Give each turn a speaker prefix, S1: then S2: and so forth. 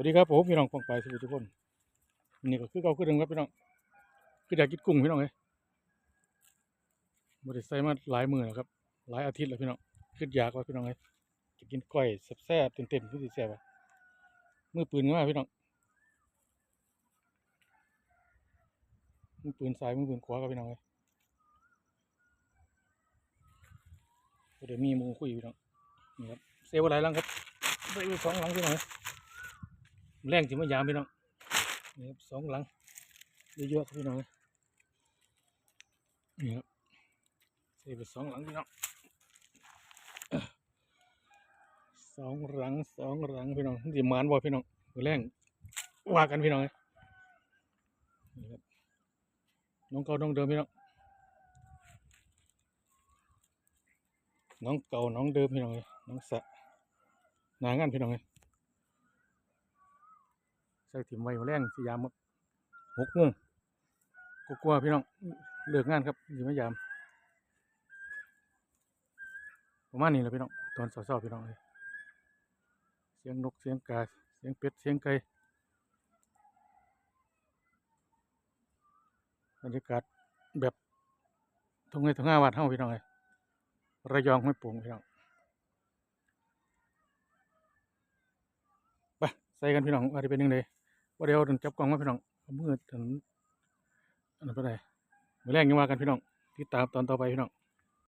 S1: วัสดีครับผมพี่น้องปองไปสุขทุกคนนี่ก็คือเก่าคือเดิมครับพี่น้องคืออยากกินกุ้งพี่น้องเลยบริใส่มาหลายมือแล้วครับ หลายอาทิตย์แล้วพี่น้องคืออยากว่าพี่น้องเลยจะกินก้อยแซ่บๆเต็มๆคือสิแซ่บอะมือปืนมาพี่น้องมือปืนซ้ายมือปืนขวาครับพี่น้องเลยเดี๋ยวมีหมูคุยพี่น้องนี่ครับเซลล์อะไรลังครับใส่ไปสองหลังพี่น้องเลย แรงถึงมายามพี่น้องนี่ครับสองหลังเยอะๆครับพี่น้องนี่ครับใส่ไปสองหลังพี่น้องสองหลังสองหลังพี่น้องสิมานบ่พี่น้องแรงว่ากันพี่น้องเอ้ยนี่ครับน้องเก่าน้องเดิมพี่น้องน้องเก่าน้องเดิมพี่น้องเอ้ยน้องสะนางานพี่น้องเอ้ย ใส่ถิ่มไว้หัวแรงสยามหกโมงกลัวๆพี่น้องเลิกงานครับอยู่มยามประมาณนี้แหละพี่น้องตอนเช้าๆพี่น้องเลยเสียงนกเสียงกาเสียงเป็ดเสียงไก่บรรยากาศแบบทุ่งไร่ทุ่งนาวัดเฮาพี่น้องเลยระยองห้วยโป่งพี่น้องไปใส่กันพี่น้องว่าจะเป็นยังไง ว่าเดี๋ยวถึงจับกล้องมาพี่น้องเมือถึงอันนั้นไปไหนมือแรกยังว่ากันพี่น้องติดตามตอนต่อไปพี่น้อง